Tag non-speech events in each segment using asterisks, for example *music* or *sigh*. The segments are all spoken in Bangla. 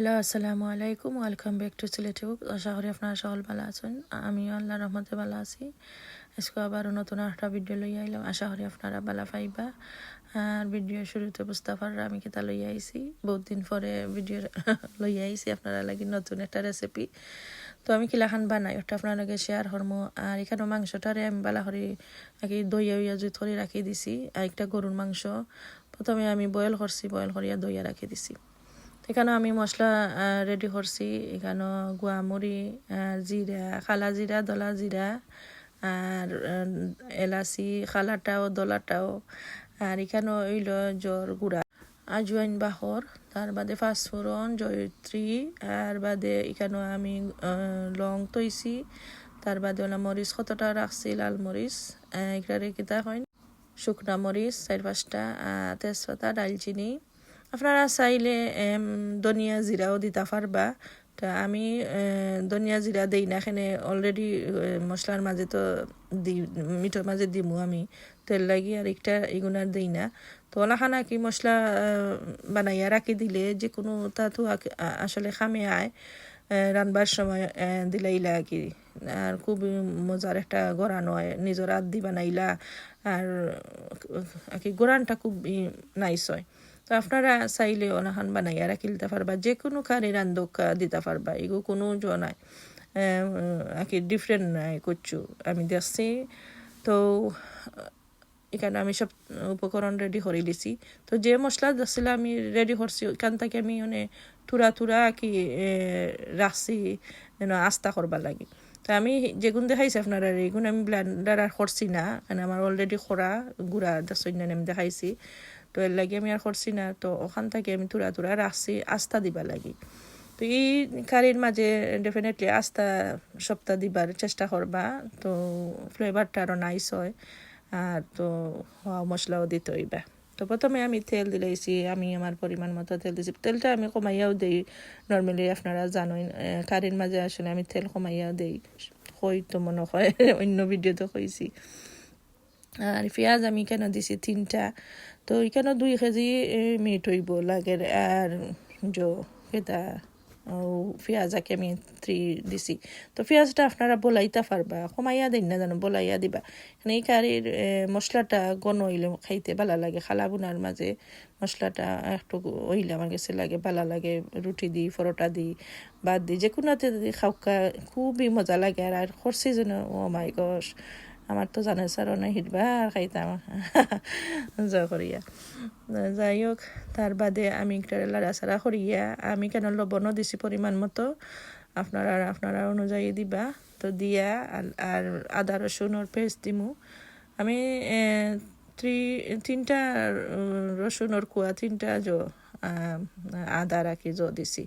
হ্যালো, আসসালামু আলাইকুম। Welcome back to Sylheti book আশা করি আপনারা সকল ভালো আছেন। আমি আল্লাহ রহমতে ভালো আছি। আজকে আবারও নতুন একটা ভিডিও লই আইলাম। আশা করি আপনারা ভালো পাইবা। আর ভিডিও শুরুতে পাররা আমি কেতা লই আইছি। বহুত দিন পরে ভিডিও *laughs* লই আইছি। আপনারা লাগি নতুন একটা রেসিপি তো আমি কিলাখান বানাই। ওটা আপনার শেয়ার করব আর এখানে মাংসটারে আমি বালা করি নাকি দইয়া উইয়া জুই থরি রাখি দিছি। আর একটা গরুর মাংস। প্রথমে আমি বয়েল করছি। বয়েল করিয়া দইয়া রাখি দিছি। এখানে আমি মশলা রেডি করছি। এখানে গুয়ামুড়ি জিরা, খালা জিরা, দলা জিরা, আর এলাচি, খালাটাও, দলাটাও, আর এখানে হইল জ্বর, গুড়া। আজওয়াইন বাহর, তার বাদে ফাঁসফোড়ন জয়ত্রী, আর বাদে এখানে আমি লং তৈছি। তার বাদে ওলা মরিচ, কতটা রাখছি? লাল মরিচ এগুলা কিতা হয়? শুকনা মরিচ, চার পাঁচটা তেজপাতা, ডালচিনি আপনারা চাইলে ধনিয়া জিরাও দিতে পারবা। তা আমি ধনিয়া জিরা দেই না, এখানে অলরেডি মশলার মাঝে তো দি, মিঠোর মাঝে দিমু আমি। তেল লাগি আর একটা এগুনার দিই না। তো ওলাখানা কি মশলা বানাইয়া রাখি দিলে যে কোনো তাতো আসলে খামে আয়। রানবার সময় দিলাইলা আর কি। আর খুব মজার একটা গড়ান হয় নিজের আদ বানাইলা। আর কি গোরানটা খুব নাইস হয়। তো আপনারা চাইলে অনাহান বানাইয়া রাখি দিতে পারবা যে কোনো কারি রান্ধক দিতে পারবা, এগো কোনো জ নাই। আকি ডিফারেন্ট নাই করছু আমি দেখছি তো, এখানে আমি সব উপকরণ রেডি করে দিছি। তো যে মশলা দিছিল আমি রেডি করছি ওখান থেকে আমি মানে তুরা তুরা কি রাখছি আস্তা করবা লাগে। তো আমি যেগুন দেখাইছি আপনারা, এগুন আমি ব্লেন্ডার আর করছি না কারণ আমার অলরেডি খরা গুড়া দেখছি আমি দেখাইছি। তো এর লাগে আমি আর করছি না, তো ওখান থেকে আমি তুরা তুরা রাখছি, আস্থা দিবা লাগি। তো এই কারির মাঝে ডেফিনেটলি আস্থা সপ্তাহ দিবার চেষ্টা করবা, তো ফ্লেভারটা আরও নাইস হয়, আর তো মশলাও দিতে হইবা। তো প্রথমে আমি তেল দিলাইছি, আমি আমার পরিমাণ মতো তেল দিছি। তেলটা আমি কমাইয়াও দিই নর্মালি আপনারা জানোই কারির মাঝে আসলে আমি তেল কমাইয়াও দিই, হয়তো মনে হয়, অন্য ভিডিওতে কইছি। আর পেঁয়াজ আমি কেন দিছি তিনটা? তো এখানে দুই কেজি মিট হইব লাগে। আর জো কেটা পেঁয়াজাকে আমি থ্রি দিছি। তো পেঁয়াজটা আপনারা বলাইতে পারবা, কমাইয়া দিন না জানো বলাইয়া দিবা। মানে এই কারির মশলাটা গণ হইলে খাইতে ভালো লাগে। খালা বোনার মাঝে মশলাটা একটু ওইলে আমার কাছে লাগে, ভালো লাগে। রুটি দিই, পরোটা দিই বাদ দিই যে কোনোতে খাওয়া খুবই মজা লাগে। আর করছি যেন ও মাই গস আমার তো জানে স্যার অনেক হিটবা আর খাইতাম। যা করিয়া। যাই হোক, তার বাদে আমি একটা লাড়াচাড়া করিয়া, আমি কেন লবণও দিছি পরিমাণ মতো? আপনারা আপনারা অনুযায়ী দিবা। তো দিয়া আর আদা রসুনের পেস্ট দিমু। আমি থ্রি তিনটা রসুনের কুয়া, তিনটা জ আদা রাখি জ দিছি।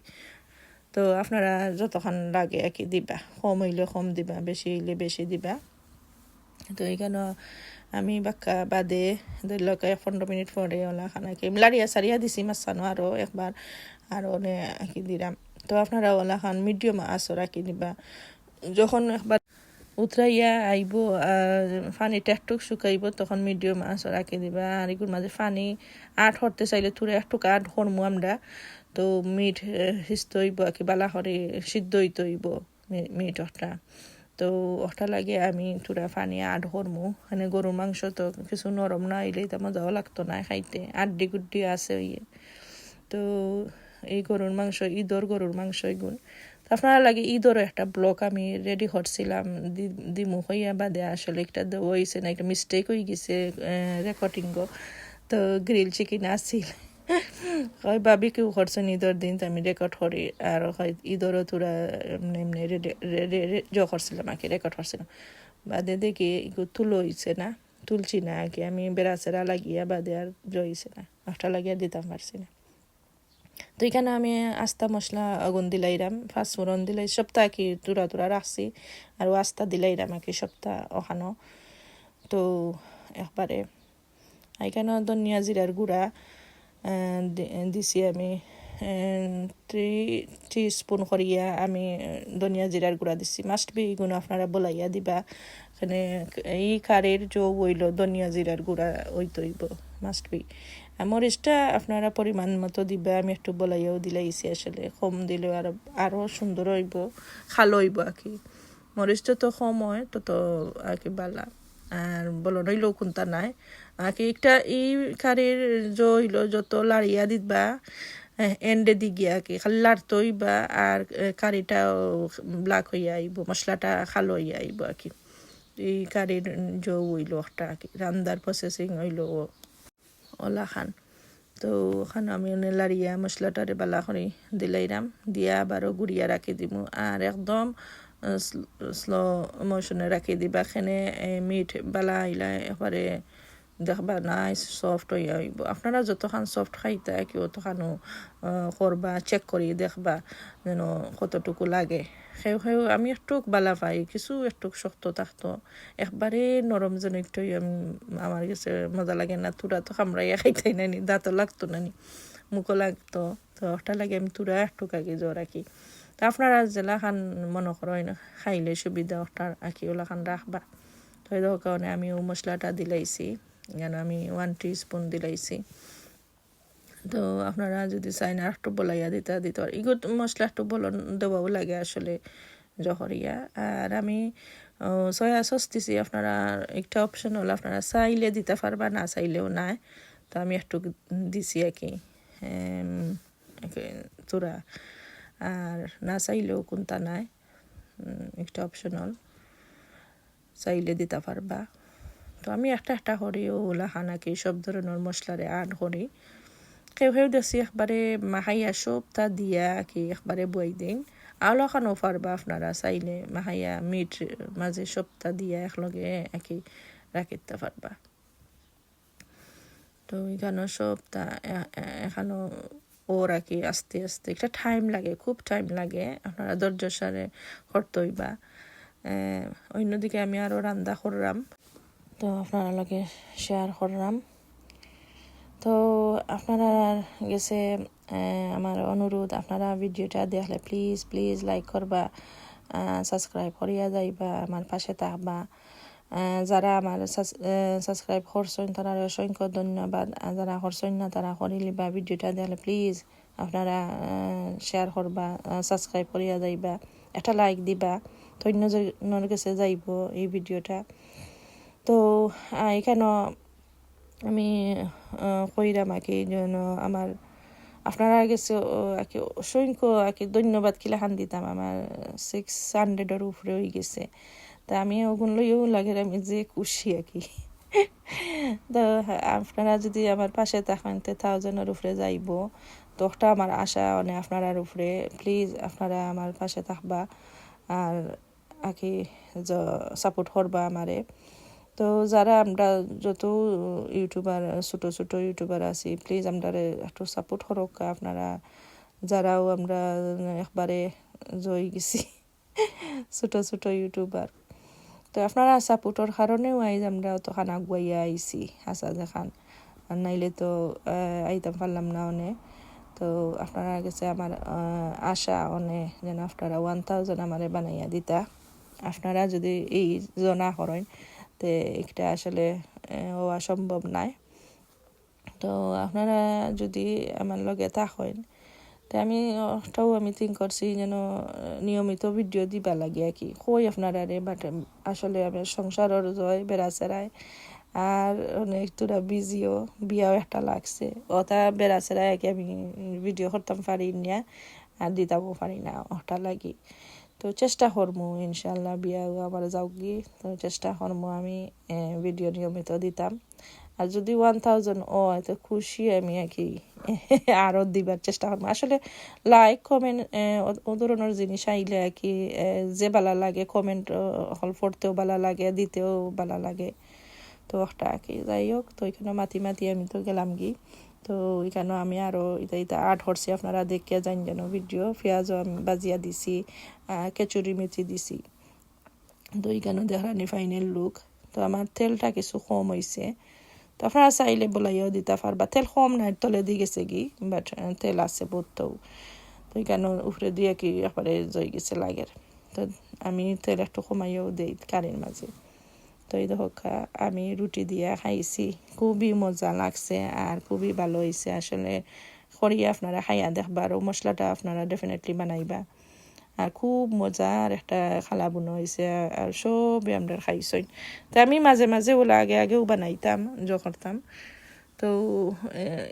তো আপনারা যতক্ষণ লাগে আর কি দিবা। কম হইলে কম দিবা, বেশি হইলে বেশি দিবা। তো এখানে আমি বাক্কা বাদে ধরল পনেরো মিনিট পরে ওলা খানাকে লাড়িয়া সারিয়া দিছি মাছানো আরও একবার। আর অনে আঁকি দিলাম। তো আপনারা ওলা খান, মিডিয়াম আঁচো রাখি দিবা যখন একবার উতরাইয়া আইব পানিটা একটু শুকাইব, তখন মিডিয়াম আঁচো রাখি দিবা। আর এগুলোর মাঝে পানি আট হরতে চাইলে তুরে একটু আট হরমু আমরা। তো মিট হিস্ত হইব আর কি বালা হরে সিদ্ধ হইতে হইব মিটটা তো ওটা লাগে আমি তুরা পানি আট হরমু মানে গরুর মাংস তো কিছু নরম না আইলেই তো মজাও লাগতো না খাইতে। আড্ডি গুড্ডি আছে ইয়ে তো এই গরুর মাংস ঈদর গরুর মাংস এগুন আপনারা লাগে ঈদরও একটা ব্লক আমি রেডি করছিলাম দিমু হইয়া বাদে আসলে একটা দেওয়া হয়েছে না, একটা মিস্টেক হয়ে গেছে রেকর্ডিং তো গ্রিল চিকেন আসছিল হয় ভাবি কেউ করছেন ঈদর দিন আমি রেকর্ড করি। আর হয় ঈদরও তোরা এমনি জ করছিলাম আর কি রেকর্ড করছিলাম বাদে দেখি তুলো হয়েছে না, তুলছি না আর কি আমি বেড়া চেরা লাগিয়া বাদে আর জইছে না একটা লাগিয়া দিতাম পারছি না। তো এখানে আমি আস্তা মশলা আগুন দিলাইরাম ফাঁসফোড়ন দিলাই, সপ্তাহ কি তুরা তুরা রাখছি। আর আস্তা দিলাইরাম আর কি সপ্তাহ ওখানো। তো একবারে এখানে ধনিয়া জিরার গুঁড়া দিছি আমি থ্রি থ্রি স্পুন করিয়া আমি ধনিয়া জিরার গুঁড়া দিছি। মাস্ট বি এগুলো আপনারা বলাইয়া দিবা। এখানে এই কারের যে ওইল ধনিয়া জিরার গুঁড়া, ওই তৈব মাস্ট বি মরিচটা আপনারা পরিমাণ মতো দিবে, আমি একটু বলাইয়াও দিলাইছি আসলে। কম দিলে আরও আরও সুন্দর হইব খালো হইব আর কি। মরিচটা তো কম হয় তত আর কি বালা। আর বলো, নইলেও কোনটা নাই। আর কি একটা এই কারির যে হইল, যত লাড়িয়া দিবা এন্ডে দি গিয়া কি, খালি লাড়তই বা আর কারিটা ব্ল্যাক হইয়া আইব, মশলাটা খালো হইয়া আইব আর কি। এই কারির যে হইল একটা কি, রান্দার প্রসেসিং হইল ওলা খান। তো ওখানে আমি লাড়িয়া মশলাটারে বালা করে দিলাইরাম, দিয়া আবারও গুড়িয়া রাখি দিব আর একদম স্লো মোশনে রাখি দিবা। খেনে মিট বালা আইলা এবারে দেখবা নাইস সফট হইয়া হইব আপনারা যতখান সফট খাইতা কি অতখানো করবা চেক করি, দেখবা যেন কতটুকু লাগে। সেও সেও, আমি একটু বালা পাই, কিছু একটু শক্ত থাকতো। একবারে নরম যেন একটু আমার কাছে মজা লাগে না, তুরা তো খামড়াইয়া খাইতাই নানি দাঁতও লাগতো নানি মুখও লাগতো। তো ওটা লাগে আমি তুরা একটু আগে জ্বর রাখি আপনারা জেলা খান মনে করেন, খাইলে সুবিধা ওটার আঁকি ওলা খান রাখবা। তো এই কারণে আমি ও মশলাটা দিলাইছি যেন আমি ওয়ান টি স্পুন দিলাইছি। তো আপনারা যদি চাইন আর একটু বলাইয়া দিতে দিতে ইগুত মশলা একটু বলন দেওয়াও লাগে আসলে জহরিয়া। আর আমি সয়া সস দিছি, আপনারা একটা অপশন হলো আপনারা চাইলে দিতে পারবা, না চাইলেও নাই তো আমি একটু দিছি আর কি চূড়া আর না চাইলেও কোনটা নাই। একটা অপশনাল চাইলে দিতে পারবা। তো আমি একটা একটা করি ওলা খানাকে সব ধরনের মশলারে আড করি। কেউ কেউ দেখছি একবারে মাহাইয়া সবটা দিয়া কি একবারে বই দিন। আলো খানো পারবা আপনারা চাইলে মাহাইয়া মিট মাঝে সবটা দিয়া একলগে একই রাখিতে পারবা। তো এখানে সবটা এখানো ও রাখি আস্তে আস্তে, একটা টাইম লাগে, খুব টাইম লাগে, আপনারা ধৈর্য সারে করতে হইবা অন্যদিকে আমি আরও রান্না করলাম, তো আপনারা লগে শেয়ার করলাম। তো আপনারা গেছে আমার অনুরোধ, আপনারা ভিডিওটা দেখলে প্লিজ প্লিজ লাইক করবা সাবস্ক্রাইব করিয়া যাইবা, আমার পাশে থাকবা। যারা আমার সাবস্ক্রাইব করছেন তারা অসংখ্য ধন্যবাদ। যারা করছেন না তারা করিলি বা ভিডিওটা দেখলে প্লিজ আপনারা শেয়ার করবা সাবস্ক্রাইব করিয়া যাইবা একটা লাইক দিবা অন্যজনের কাছে যাইব এই ভিডিওটা তো এখানে আমি কইরাম আর কি যেন আমার আপনারা গেছে কি অসংখ্য আর কি ধন্যবাদ কিলাখান দিতাম। আমার সিক্স হান্ড্রেডের উপরে হয়ে গেছে। তা আমি ওগুন লইও লাগে, আমি যে খুশি আর কি। তো আপনারা যদি আমার পাশে থাকেন, তে থাউজেন্ডের উপরে যাইব। তো ওটা আমার আশা অনেক আপনার উপরে। প্লিজ আপনারা আমার পাশে থাকবা আর আর কি সাপোর্ট করবা আমারে। তো যারা আমরা যত ইউটিউবার, ছোটো ছোটো ইউটিউবার আছি প্লিজ আমরা একটু সাপোর্ট করক আপনারা। যারাও আমরা একবারে জয় গেছি, ছোটো ছোটো ইউটিউবার। তো আপনারা সাপোর্টর কারণেও আইজ আমরা অতখান আগুয়াইয়া আইছি হাসা দেখান আর নাইলে তো আইতাম পারলাম না অনেক তো আপনারা কাছে আমার আশা অনেক যেন আপনারা ওয়ান থাউজেন্ড আমারে বানাইয়া দিতা। আপনারা যদি এই জনা করেন, তে এটা আসলে হওয়া সম্ভব নাই। তো আপনারা যদি আমার লগে থাকেন তো আমি ওটাও আমি থিঙ্ক করছি যেন নিয়মিত ভিডিও দিবা লাগে আর কি। কই আপনারা রে বাট আসলে আমি সংসারের জয় বেড়া চেরাই আর অনেক তোরা বিজিও বিয়াও একটা লাগছে। ওটা বেড়া চেরাই আর কি আমি ভিডিও করতাম পারি না আর দিতামও পারি না, ওটা লাগি। তো চেষ্টা করব ইনশাল্লাহ বিয়া আমার যাও গিয়ে তো চেষ্টা করব আমি ভিডিও নিয়মিত দিতাম। আর যদি ওয়ান থাউজেন্ড ও তো খুশি আমি আর কি আরও দিবার চেষ্টা করব। আসলে লাইক কমেন্ট ও ধরনের জিনিস আইলে আর কি যে বালা লাগে কমেন্ট হল পড়তেও বালা লাগে, দিতেও বালা লাগে। তো একটা আর কি, যাই হোক, তো এখানে মাতি মাতি আমি তো গেলাম গি। তো এখানে আমি আরও এটা এটা আট হরছি আপনারা দেখিয়া যান যেন ভিডিও। পেঁয়াজও আমি বাজিয়া দিছি কেচুরি মেথি দিছি। তো এখানে দেখানি ফাইনাল লুক তো আমার তেলটা কিছু কম হয়েছে তো আপনারা চাইলে বলাইয়াও দিতে পারবা তেল কম নাই তলে দিয়ে গেছে কি বাট তেল আছে বহুতও তো এখানে উপরে দিয়ে কি একবারে জয় গেছে লাগের তো আমি তেল একটু কমাইয়াও দিই কারের মাঝে তো এই দেখো আমি রুটি দিয়ে খাইছি খুবই মজা লাগছে আর খুবই ভালো হয়েছে আসলে করিয়ে আপনারা খাইয়া দেখবা আর মশলাটা আপনারা ডেফিনেটলি বানাইবা আর খুব মজার একটা খালা বুনো হয়েছে আর সবই আমরা খাইছই। তো আমি মাঝে মাঝে ওলা আগে আগেও বানাইতাম জ করতাম। তো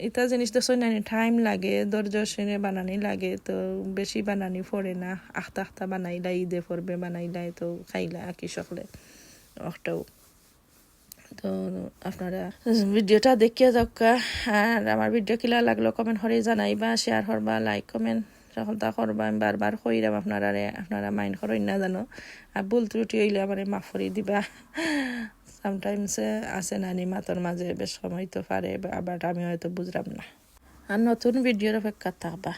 এটা জিনিস দেখছ না টাইম লাগে ধৈর্য সেনে বানানি লাগে, তো বেশি বানানি পড়ে না। আখতা আখতা বানাইলা, ঈদে পড়বে বানাইলাই তো খাইলা কি সকলে, একটাও। তো, আপনারা ভিডিওটা দেখিয়ে যাওক আর আমার ভিডিও কিলা লাগল কমেন্ট করে জানাইবা শেয়ার করবা লাইক কমেন্ট সকলটা করবা আমি বারবার কইরাম আপনারা আপনারা মাইন্ড করেন না জানো। আর ভুল ত্রুটি হইলে আমার মাফ দিবা। সামটাইমস আছে নানি মাতর মাঝে বেশ সময় তো পারে বাট আমি হয়তো বুঝলাম না। আর নতুন ভিডিওর অপেক্ষা থাকবা।